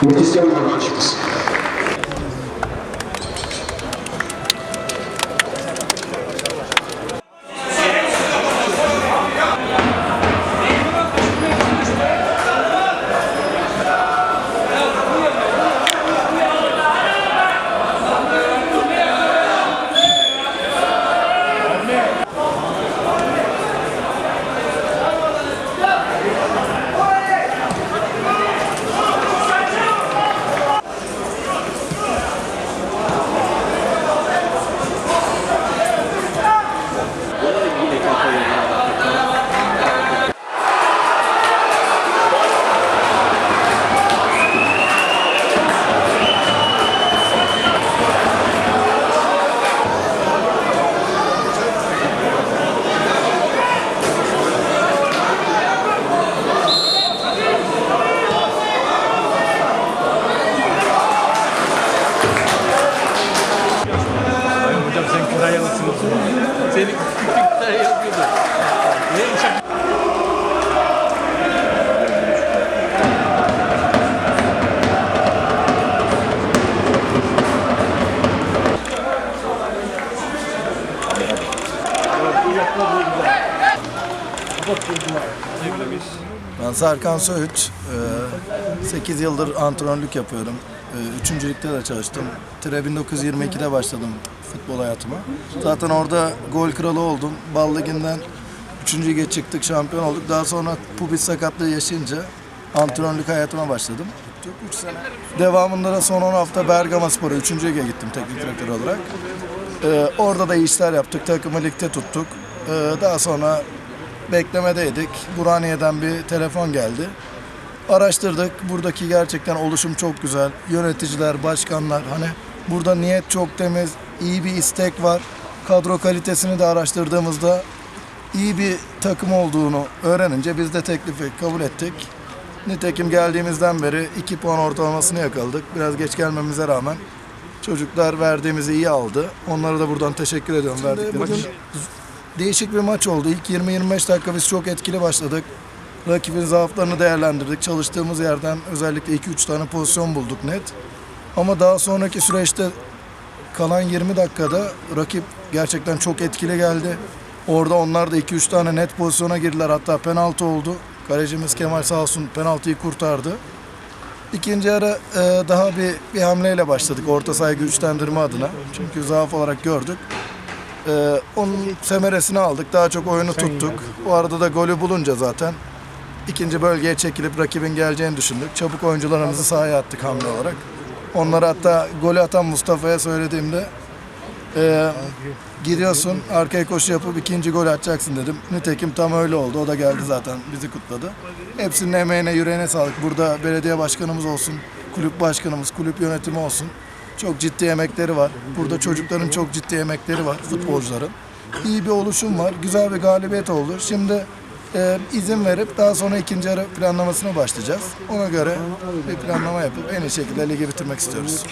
porque são. Ben Serkan Söğüt. 8 yıldır antrenörlük yapıyorum. Ee, Üçüncülükte de çalıştım. Tire 1922'de başladım futbol hayatıma. Zaten orada gol kralı oldum. Bal Ligi'nden 3. lige çıktık, şampiyon olduk. Daha sonra pubis sakatlığı yaşayınca antrenörlük hayatıma başladım. 3 sene. Devamında da son 10 hafta Bergama Spor'a 3. lige gittim teknik direktör olarak. Ee, orada da işler yaptık. Takımı ligde tuttuk. Ee, daha sonra beklemedeydik. Burhaniye'den bir telefon geldi. Araştırdık. Buradaki gerçekten oluşum çok güzel. Yöneticiler, başkanlar hani burada niyet çok temiz, iyi bir istek var. Kadro kalitesini de araştırdığımızda iyi bir takım olduğunu öğrenince biz de teklifi kabul ettik. Nitekim geldiğimizden beri 2 puan ortalamasını yakaladık. Biraz geç gelmemize rağmen çocuklar verdiğimizi iyi aldı. Onlara da buradan teşekkür ediyorum verdikleri için. Değişik bir maç oldu. İlk 20-25 dakika biz çok etkili başladık. Rakibin zaaflarını değerlendirdik. Çalıştığımız yerden özellikle 2-3 tane pozisyon bulduk net. Ama daha sonraki süreçte kalan 20 dakikada rakip gerçekten çok etkili geldi. Orada onlar da 2-3 tane net pozisyona girdiler. Hatta penaltı oldu. Kalecimiz Kemal sağ olsun penaltıyı kurtardı. İkinci ara e, daha bir, bir hamleyle başladık orta sahayı güçlendirme adına. Çünkü zaaf olarak gördük. E, onun semeresini aldık. Daha çok oyunu tuttuk. Bu arada da golü bulunca zaten ikinci bölgeye çekilip rakibin geleceğini düşündük. Çabuk oyuncularımızı sahaya attık hamle olarak. Onlara hatta golü atan Mustafa'ya söylediğimde e, gidiyorsun arkaya koşu yapıp ikinci gol atacaksın dedim. Nitekim tam öyle oldu. O da geldi zaten bizi kutladı. Hepsinin emeğine yüreğine sağlık. Burada belediye başkanımız olsun, kulüp başkanımız, kulüp yönetimi olsun. Çok ciddi emekleri var. Burada çocukların çok ciddi emekleri var, futbolcuların. İyi bir oluşum var. Güzel bir galibiyet oldu. Şimdi e, izin verip daha sonra ikinci yarı planlamasına başlayacağız. Ona göre bir planlama yapıp en iyi şekilde ligi bitirmek istiyoruz.